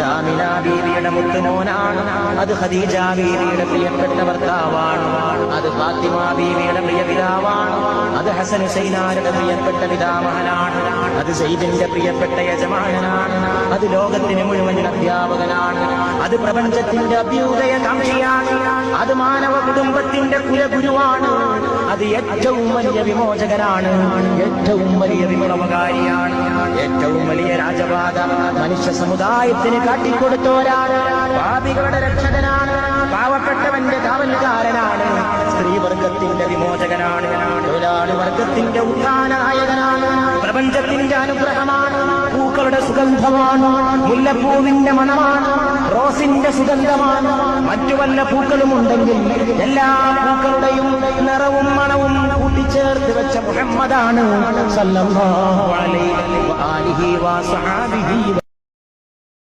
അത് ആമിന ബീവിയുടെ മുത്തുമോനാണ് അത് ഖദീജ ബീവിയുടെ പ്രിയപ്പെട്ട ഭർത്താവാണ് അത് ഫാത്തിമ ബീവിയുടെ പ്രിയ പിതാവാണ് അത് ഹസൻ ഹുസൈനാരുടെ പ്രിയപ്പെട്ട പിതാമഹനാണ്. അത് സെയ്ദിന്റെ പ്രിയപ്പെട്ട യജമാനനാണ്. അത് ലോകത്തിന് മുഴുവൻ അധ്യാപകനാണ്. അത് പ്രപഞ്ചത്തിന്റെ അഭ്യുദയ കാക്ഷിയാണ് അത് മാനവ കുടുംബത്തിന്റെ കുലഗുരുവാണ്. അത് ഏറ്റവും വലിയ വിമോചകനാണ്. ഏറ്റവും വലിയ വിപ്ലവകാരിയാണ് ഏറ്റവും വലിയ രാജപാത മനുഷ്യ സമുദായത്തിന് കാട്ടിക്കൊടുത്തോരാണ് പാപികളുടെ രക്ഷകനാണ്. പാവപ്പെട്ടവന്റെ കാവൽക്കാരനാണ്. സ്ത്രീവർഗത്തിന്റെ വിമോചകനാണ്. തൊഴിലാളി വർഗത്തിന്റെ ഉത്ഥാനായകനാണ് പ്രപഞ്ചത്തിന്റെ അനുഗ്രഹമാണ്. പൂക്കളുടെ സുഗന്ധമാണ്. മുല്ലപ്പൂവിന്റെ മണമാണ്. റോസിന്റെ സുഗന്ധമാണ്. മറ്റു വല്ല പൂക്കളും ഉണ്ടെങ്കിൽ എല്ലാ പൂക്കളുടെയും നിറവും മണവും കൂട്ടിച്ചേർത്ത് വെച്ച മുഹമ്മദാണ് സല്ലല്ലാഹു وأصحابه